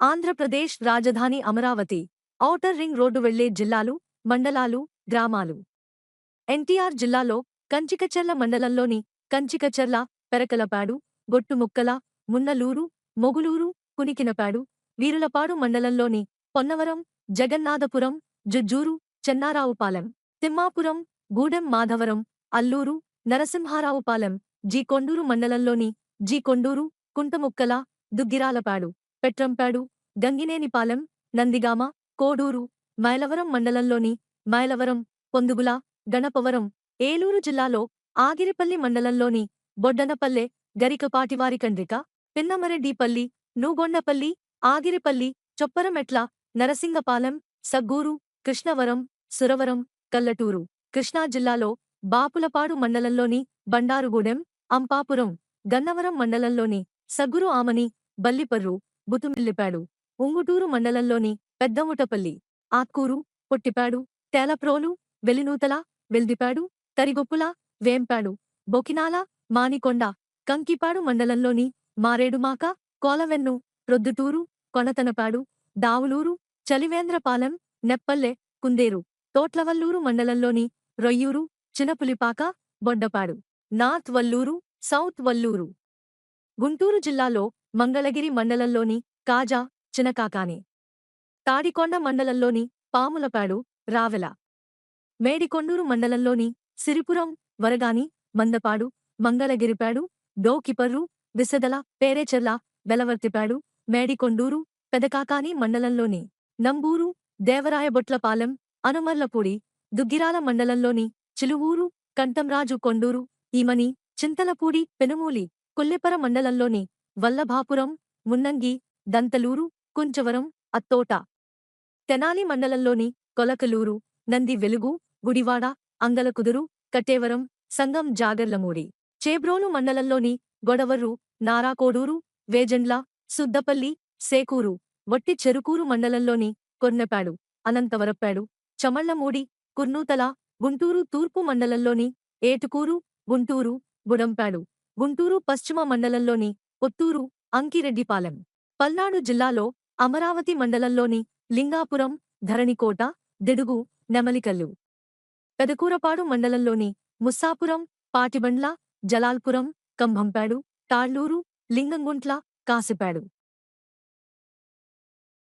ఆంధ్రప్రదేశ్ రాజధాని Amaravati outer ring road వెళ్ళే జిల్లాలు మండలాలు గ్రామాలు. ఎన్టీఆర్ జిల్లాలో కంచికచర్ల మండలంలోని కంచికచర్ల పెరకలపాడు గొట్టుముక్కల మున్నలూరు మొగులూరు కునికినపాడు వీరులపాడు మండలంలోని పొన్నవరం జగన్నాథపురం జుజ్జూరు చెన్నారావుపాలెం తిమ్మాపురం గూడెం మాధవరం అల్లూరు నరసింహారావుపాలెం జీ కొండూరు మండలంలోని జీకొండూరు కుంటముక్కల దుగ్గిరాలపాడు. పెట్రంపాడు గంగినేనిపాలెం నందిగామ కోడూరు మైలవరం మండలంలోని మైలవరం పొందుగుల గణపవరం ఏలూరు జిల్లాలో ఆగిరిపల్లి మండలంలోని బొడ్డనపల్లె గరికపాటివారికండ్రిక పిన్నమరెడ్డిపల్లి నూగొండపల్లి ఆగిరిపల్లి చొప్పరమెట్ల నరసింగపాలెం సగ్గూరు కృష్ణవరం సురవరం కల్లటూరు కృష్ణా జిల్లాలో బాపులపాడు మండలంలోని బండారుగూడెం అంపాపురం గన్నవరం మండలంలోని సగ్గురు ఆమని బల్లిపర్రు బుతుమిల్లిపాడు. ఉంగుటూరు మండలంలోని పెద్దముటపల్లి. ఆత్కూరు పొట్టిపాడు తేలప్రోలు వెలినూతల వెల్దిపాడు తరిగొప్పుల వేంపాడు బొకినాల మానికొండ కంకిపాడు మండలంలోని మారేడుమాక కోలవెన్ను ప్రొద్దుటూరు కొనతనపాడు దావులూరు చలివేంద్రపాలెం నెప్పల్లె కుందేరు తోట్లవల్లూరు మండలంలోని రొయ్యూరు చినపులిపాక బొడ్డపాడు నార్త్ వల్లూరు సౌత్ వల్లూరు గుంటూరు జిల్లాలో మంగళగిరి మండలంలోని కాజా చినకాకాని తాడికొండ మండలంలోని పాములపాడు రావెల మేడికొండూరు మండలంలోని సిరిపురం వరగాని మందపాడు మంగళగిరిపాడు డోకిపర్రు విసదల పేరేచెర్ల వెలవర్తిపాడు మేడికొండూరు పెదకాకాని మండలంలోని నంబూరు దేవరాయబొట్లపాలెం అనుమర్లపూడి దుగ్గిరాల మండలంలోని చిలువూరు కంఠంరాజు కొండూరు ఈమని చింతలపూడి పెనుమూలి కొల్లెపర మండలంలోని వల్లభాపురం మున్నంగి దంతలూరు కుంచవరం అత్తోట. తెనాలి మండలంలోని కొలకలూరు నంది వెలుగు గుడివాడ అంగలకుదురు కట్టేవరం సంగం జాగర్లమూడి. చేబ్రోలు మండలంలోని గొడవర్రు నారాకోడూరు వేజండ్ల సుద్దపల్లి సేకూరు వట్టి చెరుకూరు మండలంలోని కొన్నెపాడు అనంతవరప్పాడు చమళ్ళమూడి కుర్నూతల గుంటూరు తూర్పు మండలంలోని ఏటుకూరు గుంటూరు బుడంపాడు గుంటూరు పశ్చిమ మండలంలోని కొత్తూరు అంకిరెడ్డిపాలెం. పల్నాడు జిల్లాలో అమరావతి మండలంలోని లింగాపురం ధరణికోట దెడుగు నెమలికల్లు. పెదకూరపాడు మండలంలోని ముస్సాపురం పాటిబండ్ల జలాల్పురం కంభంపాడు తాళ్ళూరు లింగంగుంట్ల కాసిపాడు.